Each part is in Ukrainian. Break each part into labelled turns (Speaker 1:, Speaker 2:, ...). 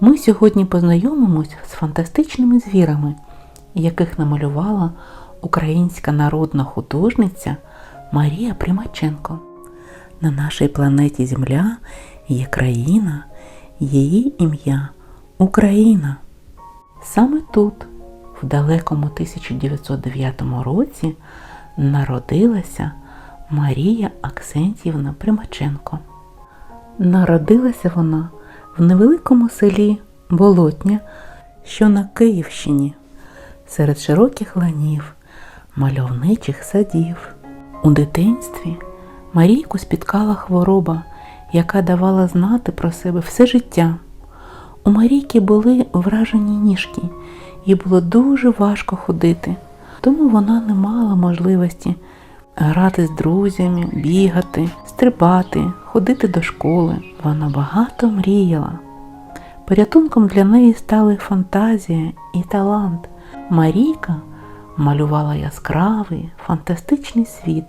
Speaker 1: Ми сьогодні познайомимось з фантастичними звірами, яких намалювала українська народна художниця Марія Примаченко. На нашій планеті Земля є країна, її ім'я Україна. Саме тут, в далекому 1909 році, народилася Марія Аксентівна Примаченко. Народилася вона в невеликому селі Болотня, що на Київщині, серед широких ланів, мальовничих садів. У дитинстві Марійку спіткала хвороба, яка давала знати про себе все життя. У Марійки були вражені ніжки, їй було дуже важко ходити, тому вона не мала можливості грати з друзями, бігати, стрибати, ходити до школи. Вона багато мріяла. Порятунком для неї стали фантазія і талант. Марійка малювала яскравий, фантастичний світ.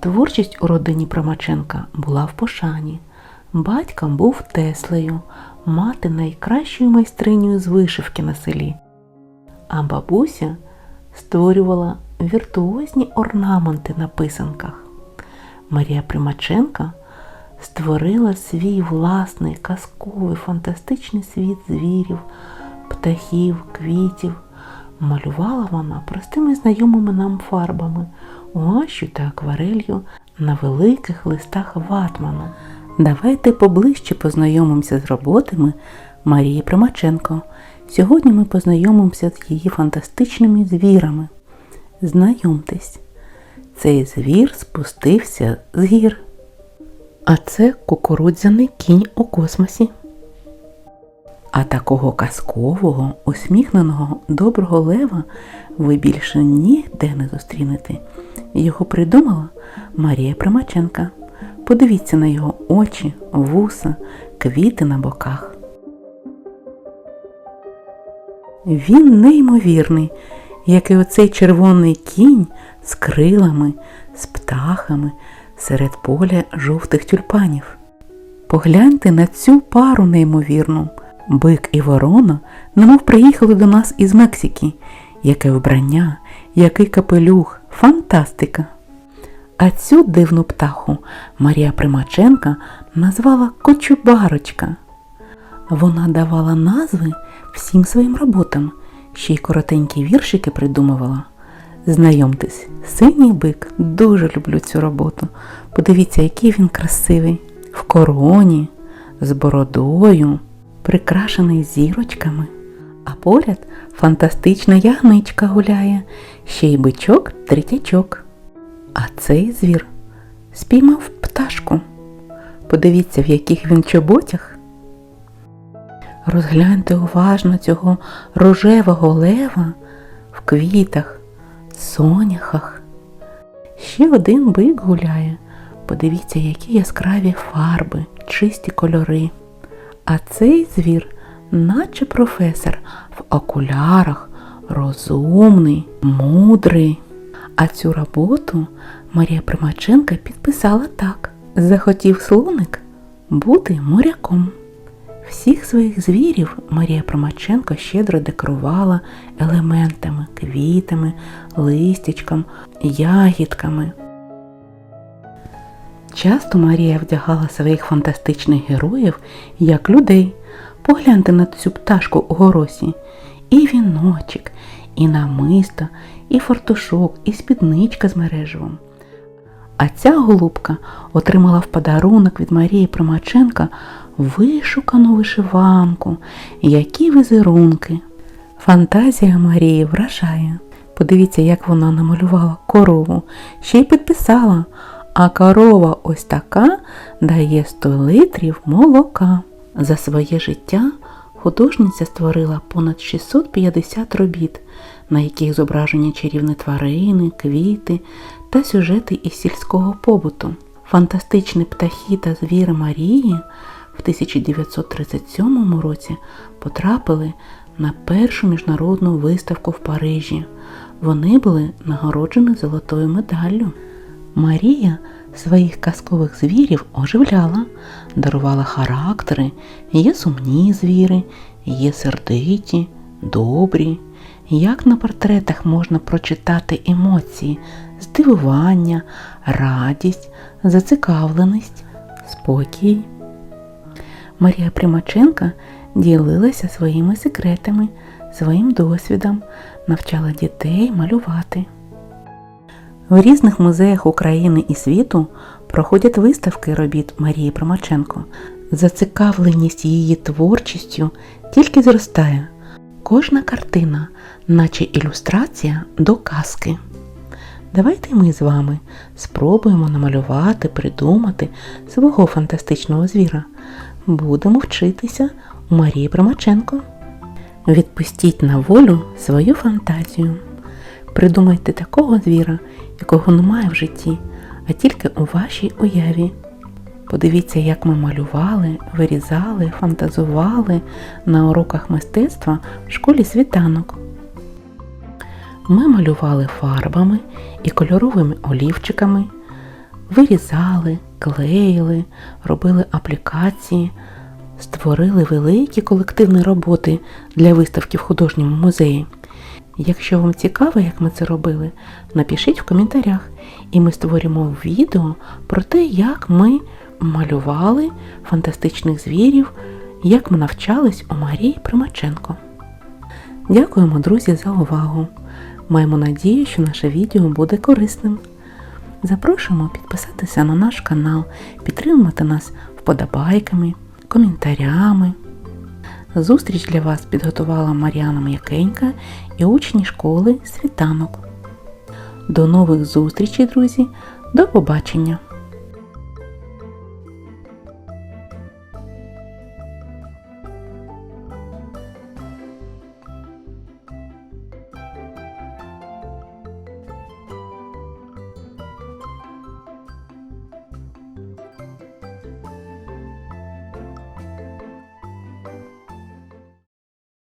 Speaker 1: Творчість у родині Промаченка була в пошані. Батька був Теслею, мати найкращою майстринею з вишивки на селі. А бабуся створювала віртуозні орнаменти на писанках. Марія Примаченка створила свій власний казковий фантастичний світ звірів, птахів, квітів. Малювала вона простими знайомими нам фарбами, гуашю та акварелью на великих листах ватману. Давайте поближче познайомимося з роботами Марії Примаченко. Сьогодні ми познайомимося з її фантастичними звірами. Знайомтесь, цей звір спустився з гір. А це кукурудзяний кінь у космосі. А такого казкового, усміхненого, доброго лева ви більше ніде не зустрінете. Його придумала Марія Примаченка. Подивіться на його очі, вуса, квіти на боках. Він неймовірний, як і оцей червоний кінь з крилами, з птахами серед поля жовтих тюльпанів. Погляньте на цю пару неймовірну. Бик і ворона, немов приїхали до нас із Мексики. Яке вбрання, який капелюх, фантастика! А цю дивну птаху Марія Примаченка назвала Кочубарочка. Вона давала назви всім своїм роботам, ще й коротенькі віршики придумувала. Знайомтесь, синій бик, дуже люблю цю роботу. Подивіться, який він красивий, в короні, з бородою, прикрашений зірочками. А поряд фантастична ягничка гуляє, ще й бичок третячок. А цей звір спіймав пташку. Подивіться, в яких він чоботях. Розгляньте уважно цього рожевого лева в квітах, соняхах. Ще один бик гуляє. Подивіться, які яскраві фарби, чисті кольори. А цей звір, наче професор, в окулярах, розумний, мудрий. А цю роботу Марія Примаченка підписала так: захотів слоник бути моряком. Всіх своїх звірів Марія Промаченко щедро декорувала елементами, квітами, листячком, ягідками. Часто Марія вдягала своїх фантастичних героїв як людей. Погляньте на цю пташку у горосі. І віночок, і намисто, і фартушок, і спідничка з мереживом. А ця голубка отримала в подарунок від Марії Примаченка вишукану вишиванку, які візерунки. Фантазія Марії вражає. Подивіться, як вона намалювала корову, ще й підписала, а корова ось така дає 100 литрів молока. За своє життя художниця створила понад 650 робіт, на яких зображені чарівні тварини, квіти та сюжети із сільського побуту. Фантастичні птахи та звіри Марії в 1937 році потрапили на першу міжнародну виставку в Парижі. Вони були нагороджені золотою медаллю. Марія своїх казкових звірів оживляла, дарувала характери, є сумні звіри, є сердиті, добрі. Як на портретах можна прочитати емоції, здивування, радість, зацікавленість, спокій. Марія Примаченка ділилася своїми секретами, своїм досвідом, навчала дітей малювати. В різних музеях України і світу проходять виставки робіт Марії Примаченко. Зацікавленість її творчістю тільки зростає. Кожна картина, наче ілюстрація до казки. Давайте ми з вами спробуємо намалювати, придумати свого фантастичного звіра. Будемо вчитися у Марії Примаченко. Відпустіть на волю свою фантазію. Придумайте такого звіра, якого немає в житті, а тільки у вашій уяві. Подивіться, як ми малювали, вирізали, фантазували на уроках мистецтва в школі світанок. Ми малювали фарбами і кольоровими олівчиками, вирізали, клеїли, робили аплікації, створили великі колективні роботи для виставки в художньому музеї. Якщо вам цікаво, як ми це робили, напишіть в коментарях, і ми створимо відео про те, як ми малювали фантастичних звірів, як ми навчались у Марії Примаченко. Дякуємо, друзі, за увагу! Маємо надію, що наше відео буде корисним. Запрошуємо підписатися на наш канал, підтримувати нас вподобайками, коментарями. Зустріч для вас підготувала Мар'яна М'якенька і учні школи Світанок. До нових зустрічей, друзі! До побачення!